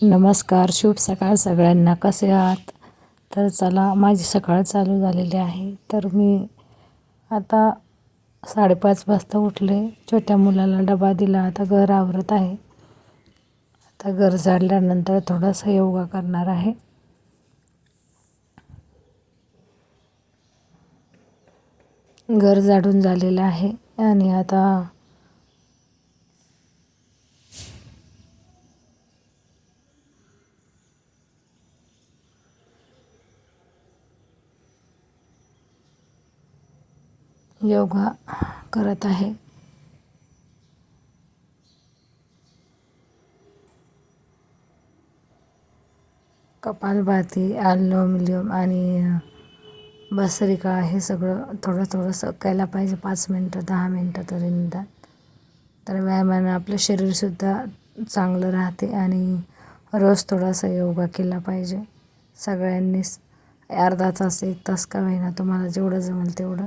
नमस्कार शुभ सकाळ सगळ्यांना. कसे आहात? तर चला माझी सकाळ चालू झालेली आहे. तर मी आता साडेपाच वाजता उठले. छोट्या मुलाला डबा दिला. आता घर आवरत आहे. आता घर झाडल्यानंतर थोडासा योगा करणार आहे. घर झाडून झालेलं आहे. आणि आता योगा करत आहे. कपालभाती अनुलोम विलोम आणि बसरिका हे सगळं थोडं थोडंसं केलं पाहिजे. पाच मिनटं दहा मिनटं तरी निदान. तर व्यायामानं आपलं शरीरसुद्धा चांगलं राहते आणि रोज थोडासा योगा केला पाहिजे. सगळ्यांनीच अर्धा तास एक तास का होईना तुम्हाला जेवढं जमेल तेवढं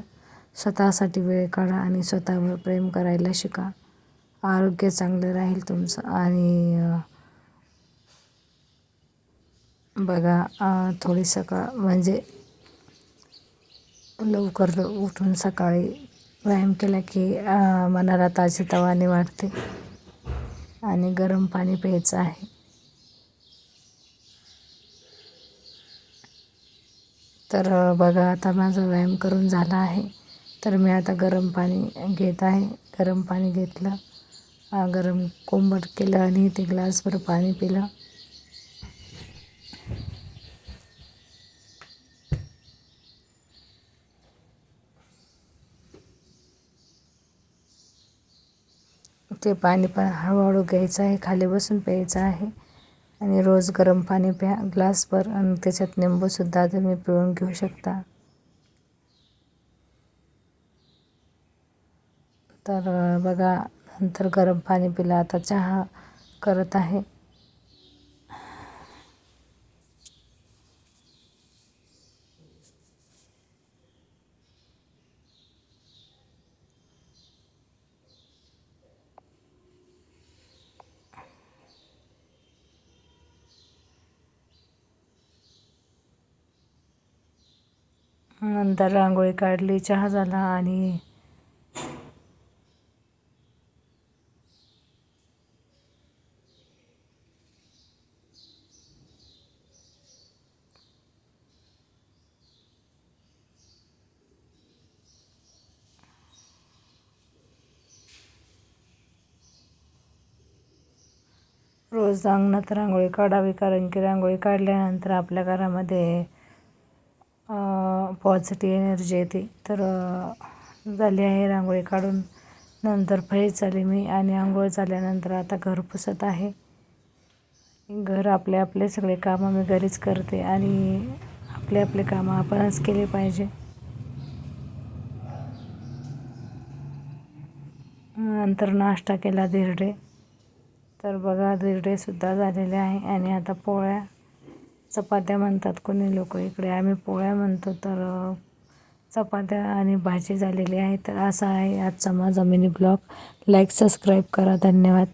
स्वतःसाठी वेळ काढा आणि स्वतःवर प्रेम करायला शिका. आरोग्य चांगलं राहील तुमचं. आणि बघा थोडी सकाळ म्हणजे लवकर उठून सकाळी व्यायाम केला की मनाला ताजेतवाने वाढते आणि गरम पाणी प्यायचं आहे. तर बघा आता माझा व्यायाम करून झाला आहे. तर मी आता गरम पाणी घेत आहे. गरम पाणी घेतलं. गरम कोंबट केलं आणि ते ग्लासभर पाणी पिलं. ते पाणी पण हळूहळू घ्यायचं आहे. खाली बसून प्यायचं आहे. आणि रोज गरम पाणी प्या. ग्लासभर आणि त्याच्यात निंबूसुद्धा तुम्ही पिळून घेऊ शकता. तर बघा नंतर गरम पाणी पिला आता चहा करत आहे. नंतर रांगोळी काढली चहा झाला आणि रोज अंगणात रांगोळी काढावी कारण की रांगोळी काढल्यानंतर आपल्या घरामध्ये पॉझिटिव्ह एनर्जी येते. तर झाली आहे रांगोळी काढून. नंतर फ्रेश झाले मी आणि आंघोळ झाल्यानंतर आता घर पुसत आहे. घर आपले आपले सगळे कामं मी घरीच करते आणि आपले आपले कामं आपणच केले पाहिजे. नंतर नाश्ता केला धिरडे तर बघा धिरडेसुद्धा झालेले आहे. आणि आता पोळ्या चपात्या म्हणतात कोणी लोक इकडे. आम्ही पोळ्या म्हणतो तर चपात्या आणि भाजी झालेली आहे. तर असा आहे आजचा माझा मिनी ब्लॉग लाईक सबस्क्राईब करा. धन्यवाद.